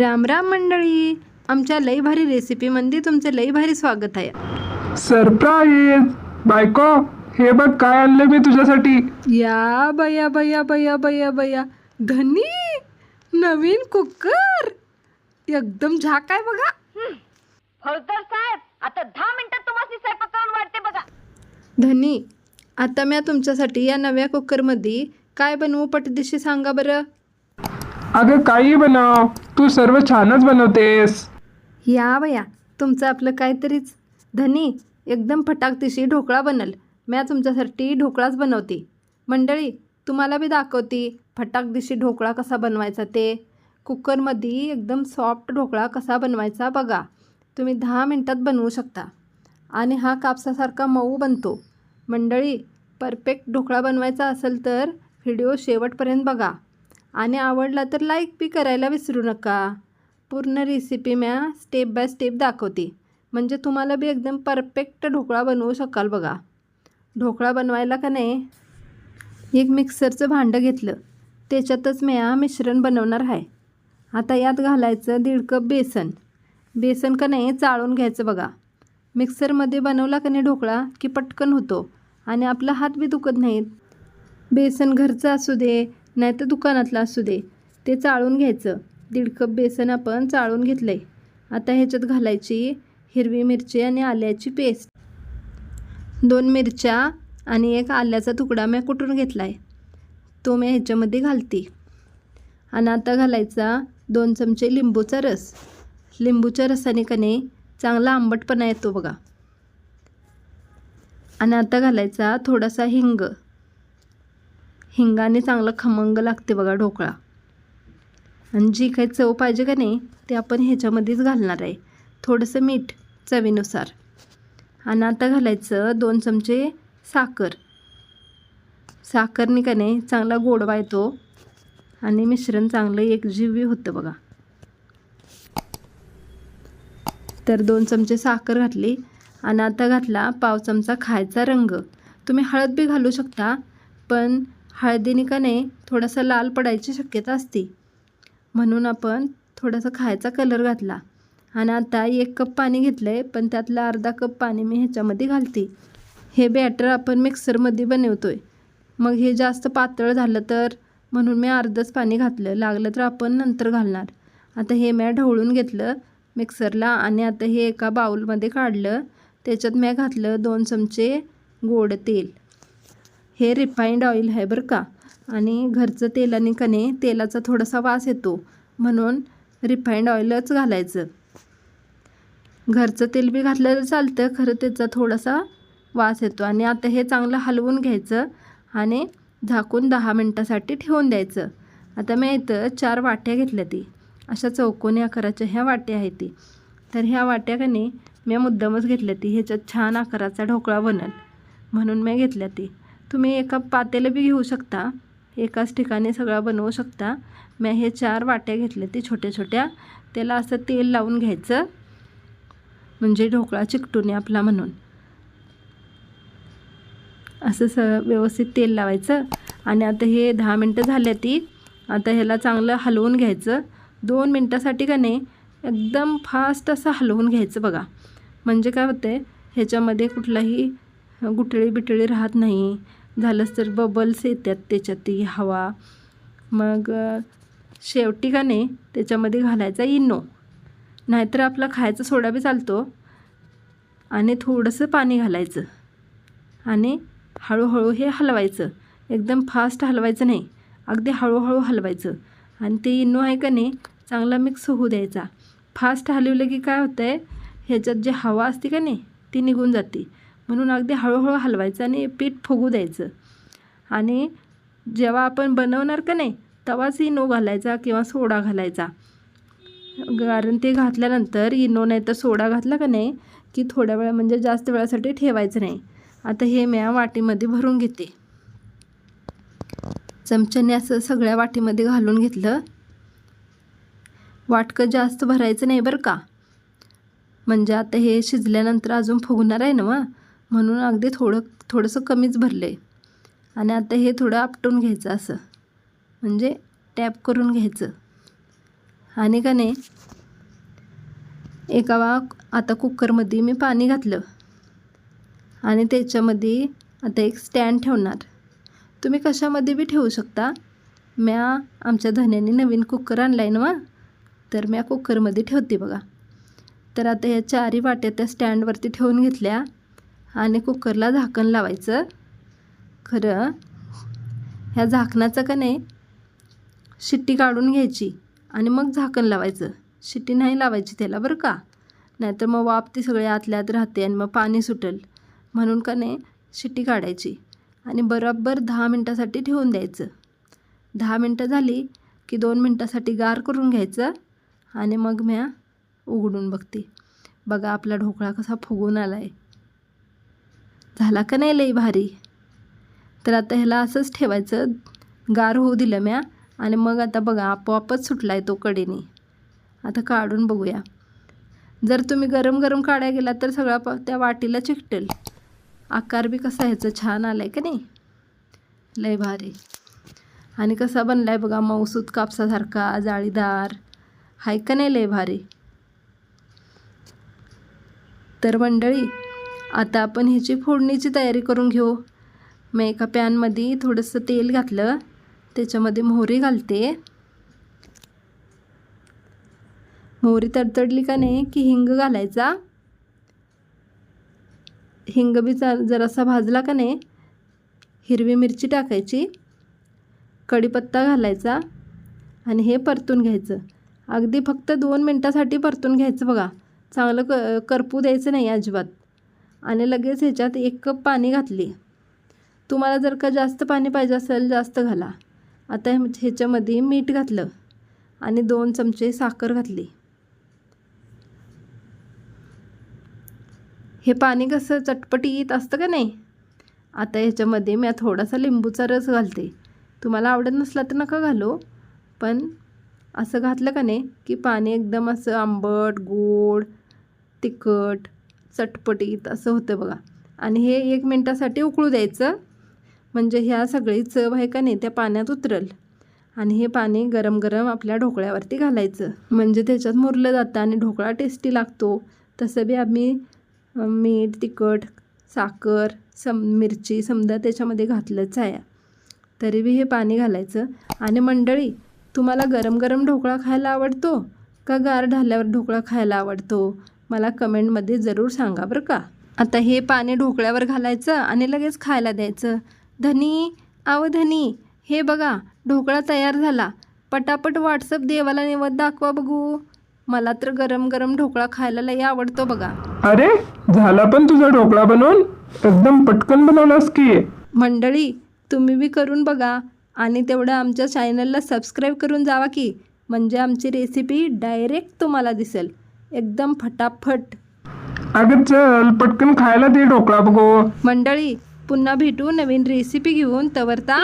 राम राम मंडळी आमच्या लई भारी रेसिपीमध्ये तुमचं लई भारी स्वागत आहे. सरप्राईज बायको हे बघ काय आणलं मी तुझ्यासाठी. या बया बया बया बया बया. धनी नवीन कुकर. एकदम झाक आहे बघा. फौजदार साहेब आता दहा मिनिटात तुम्हाला स्वयंपाक करून वाटते बघा. धनी आता मी तुमच्यासाठी या नव्या कुकरमध्ये काय बनवू पटदिशी सांगा बरं. अगं काही बनव तू सर्व छानच बनवतेस. या बया तुमचं आपलं काहीतरीच. धनी एकदम फटाकतीशी ढोकळा बनल. म्या तुमच्यासाठी ढोकळाच बनवते. मंडळी तुम्हाला बी दाखवते फटाकदिशी ढोकळा कसा बनवायचा ते. कुकरमध्ये एकदम सॉफ्ट ढोकळा कसा बनवायचा बघा. तुम्ही दहा मिनटात बनवू शकता. आणि हा कापसासारखा मऊ बनतो. मंडळी परफेक्ट ढोकळा बनवायचा असेल तर व्हिडिओ शेवटपर्यंत बघा. आणि आवडला तर लाईक बी करायला विसरू नका. पूर्ण रेसिपी म्या स्टेप बाय स्टेप दाखवते. म्हणजे तुम्हाला बी एकदम परफेक्ट ढोकळा बनवू शकाल बघा. ढोकळा बनवायला का नाही? एक मिक्सरचं भांडं घेतलं. त्याच्यातच म्या मिश्रण बनवणार आहे. आता यात घालायचं दीड कप बेसन. बेसन का नाही चाळून घ्यायचं बघा. मिक्सरमध्ये बनवला का नाही ढोकळा की पटकन होतो. आणि आपला हात बी दुखत नाहीत. बेसन घरचं असू दे नाही तर दुकानातलं असू दे. ते चाळून घ्यायचं. दीड कप बेसन आपण चाळून घेतलं आहे आता ह्याच्यात घालायची हिरवी मिरची आणि आल्याची पेस्ट. दोन मिरच्या आणि एक आल्याचा तुकडा मी कुटून घेतला आहे तो मी ह्याच्यामध्ये घालते. आणि आता घालायचा दोन चमचे लिंबूचा रस. लिंबूच्या रसाने कने चांगला आंबटपणा येतो बघा. आणि आता घालायचा थोडासा हिंग. हिंगाने चांगलं खमंग लागते बघा ढोकळा. आणि जी काही चव पाहिजे का नाही ते आपण ह्याच्यामध्येच घालणार आहे. थोडंसं मीठ चवीनुसार. आणि आता घालायचं दोन चमचे साखर. साखरने का नाही चांगला गोडवा येतो. आणि मिश्रण चांगलं एकजीवी होतं बघा. तर दोन चमचे साखर घातली. आणि आता घातला पाव चमचा खायचा रंग. तुम्ही हळद बी घालू शकता पण हळदीने का नाही थोडासा लाल पडायची शक्यता असते. म्हणून आपण थोडासा खायचा कलर घातला. आणि आता एक कप पाणी घेतलं आहे पण त्यातला अर्धा कप पाणी मी ह्याच्यामध्ये घालते. हे बॅटर आपण मिक्सरमध्ये बनवतो आहे मग हे जास्त पातळ झालं तर म्हणून मी अर्धच पाणी घातलं. लागलं तर आपण नंतर घालणार. आता हे मी ढवळून घेतलं मिक्सरला आणि आता हे एका बाऊलमध्ये काढलं. त्याच्यात मी घातलं दोन चमचे गोड तेल. हे रिफाईंड ऑइल आहे बरं का. आणि घरचं तेलाने कने तेलाचा थोडासा वास येतो. म्हणून रिफाईंड ऑइलच घालायचं. घरचं तेल बी घातलं चालतं खरं त्याचा थोडासा वास येतो. आणि आता हे चांगलं हलवून घ्यायचं आणि झाकून दहा मिनटासाठी ठेवून द्यायचं. आता मी इथं चार वाट्या घेतल्या ती. अशा चौकोनी आकाराच्या ह्या वाट्या आहेत ती. तर ह्या वाट्या कने मी मुद्दामच घेतल्या ती. ह्याच्यात छान आकाराचा ढोकळा बनल. म्हणून मी घेतल्या ती. तुम्ही एका पातेलं बी घेऊ शकता. एकाच ठिकाणी सगळा बनवू शकता. मी हे चार वाट्या घेतल्या ती छोट्या छोट्या त्याला असं तेल लावून घ्यायचं. म्हणजे ढोकळा चिकटून आपला म्हणून. असं स व्यवस्थित तेल लावायचं. आणि आता हे दहा मिनटं झाल्या ती. आता ह्याला चांगलं हलवून घ्यायचं. दोन मिनटासाठी का नाही एकदम फास्ट असं हलवून घ्यायचं बघा. म्हणजे काय होतं ह्याच्यामध्ये कुठलाही गुटळे बिटळी राहत नाही. झालंच तर बबल्स येतात त्याच्यात ती हवा. मग शेवटी का नाही त्याच्यामध्ये घालायचा इनो. नाहीतर आपला खायचा सोडा बी चालतो. आणि थोडंसं पाणी घालायचं. आणि हळूहळू हे हलवायचं. एकदम फास्ट हलवायचं नाही. अगदी हळूहळू हलवायचं. आणि ते इनो आहे का नाही चांगला मिक्स होऊ द्यायचा. फास्ट हलवलं की काय होतं आहे ह्याच्यात जे हवा असते का नाही ती निघून जाते. म्हणून अगदी हळूहळू हलवायचं आणि पीठ फुगू द्यायचं. आणि जेव्हा आपण बनवणार का नाही तेव्हाच इनो घालायचा किंवा सोडा घालायचा. कारण ते घातल्यानंतर इनो नाही तर सोडा घातला का नाही की थोड्या वेळा म्हणजे जास्त वेळासाठी ठेवायचं नाही. आता हे म्या वाटीमध्ये भरून घेते. चमच्याने असं सगळ्या वाटीमध्ये घालून घेतलं. वाटकं जास्त भरायचं नाही बरं का. म्हणजे आता हे शिजल्यानंतर अजून फुगणार आहे ना मग? म्हणून अगदी थोडं थोडंसं कमीच भरलं. आहे आणि आता हे थोडं आपटून घ्यायचं असं. म्हणजे टॅप करून घ्यायचं. आणि का नाही एका वा आता कुकरमध्ये मी पाणी घातलं. आणि त्याच्यामध्ये आता एक स्टँड ठेवणार. तुम्ही कशामध्ये बी ठेवू शकता. म्या आमच्या धन्याने नवीन कुकर आणला आहे ना तर म्या कुकरमध्ये ठेवते बघा. तर आता ह्या चारी वाट्या त्या स्टँडवरती ठेवून घेतल्या. आणि कुकरला झाकण लावायचं. खरं ह्या झाकणाचं का नाही शिट्टी काढून घ्यायची आणि मग झाकण लावायचं. शिट्टी नाही लावायची त्याला बरं का. नाहीतर मग वाफ ती सगळी आतल्यात राहते आणि मग पाणी सुटेल. म्हणून का नाही शिट्टी काढायची आणि बरोबर दहा मिनटासाठी ठेवून द्यायचं. दहा मिनटं झाली की दोन मिनटासाठी गार करून घ्यायचं आणि मग म्या उघडून बघते. बघा आपला ढोकळा कसा फुगून आला आहे झाला का नाही लई भारी? तर आता ह्याला असंच ठेवायचं. गार होऊ दिलं म्या. आणि मग आता बघा आपोआपच सुटला आहे तो कडेने. आता काढून बघूया. जर तुम्ही गरम गरम काढायला गेला तर सगळा प त्या वाटीला चिकटेल. आकार बी कसा ह्याचा छान आला आहे का नाही? लय भारी. आणि कसा बनला आहे बघा मौसूद कापसासारखा जाळीदार. हाय का नाही लय भारी? तर मंडळी आता आपण ह्याची फोडणीची तयारी करून घेऊ. मग एका पॅनमध्ये थोडंसं तेल घातलं. त्याच्यामध्ये मोहरी घालते. मोहरी तडतडली का नाही की हिंग घालायचा? हिंग बी चा जरासा भाजला का नाही हिरवी मिरची टाकायची कढीपत्ता घालायचा आणि हे परतून घ्यायचं. अगदी फक्त दोन मिनटासाठी परतून घ्यायचं बघा. चांगलं क करपू द्यायचं नाही अजिबात. आणि लगेच ह्याच्यात एक कप पाणी घातली. तुम्हाला जर का जास्त पाणी पाहिजे असेल जास्त घाला. आता ह्या- ह्याच्यामध्ये मीठ घातलं आणि दोन चमचे साखर घातली. हे पाणी कसं चटपटीत असतं का नाही? आता ह्याच्यामध्ये मी थोडासा लिंबूचा रस घालते. तुम्हाला आवडत नसला तर नका घालू पण असं घातलं का नाही की पाणी एकदम असं आंबट गोड तिखट चटपटीत असं होतं बघा. आणि हे एक मिनटासाठी उकळू द्यायचं. म्हणजे ह्या सगळी चव आहे का नाही त्या पाण्यात उतरल. आणि हे पाणी गरम गरम आपल्या ढोकळ्यावरती घालायचं. म्हणजे त्याच्यात मुरलं जातं आणि ढोकळा टेस्टी लागतो. तसं बी आम्ही मीठ तिखट साखर सम मिरची समजा त्याच्यामध्ये घातलंच आहे तरी बी हे पाणी घालायचं. आणि मंडळी तुम्हाला गरम गरम ढोकळा खायला आवडतो? का गार ढाल्यावर ढोकळा खायला आवडतो? मला कमेंटमध्ये जरूर सांगा बरं का. आता हे पाणी ढोकळ्यावर घालायचं आणि लगेच खायला द्यायचं. धनी आव धनी हे बघा ढोकळा तयार झाला. पटापट व्हॉट्सअप देवाला निवड दाखवा बघू. मला तर गरम गरम ढोकळा खायला लई आवडतो बघा. अरे झाला पण तुझा ढोकळा बनवून? एकदम पटकन बनवलास की. मंडळी तुम्ही बी करून बघा आणि तेवढं आमच्या चॅनलला सबस्क्राईब करून जावा की. म्हणजे आमची रेसिपी डायरेक्ट तुम्हाला दिसेल. एकदम फटाफट. अगं चल पटकन खायला दे ढोकळा बघू मंडळी पुन्हा भेटू नवीन रेसिपी घेऊन तवरता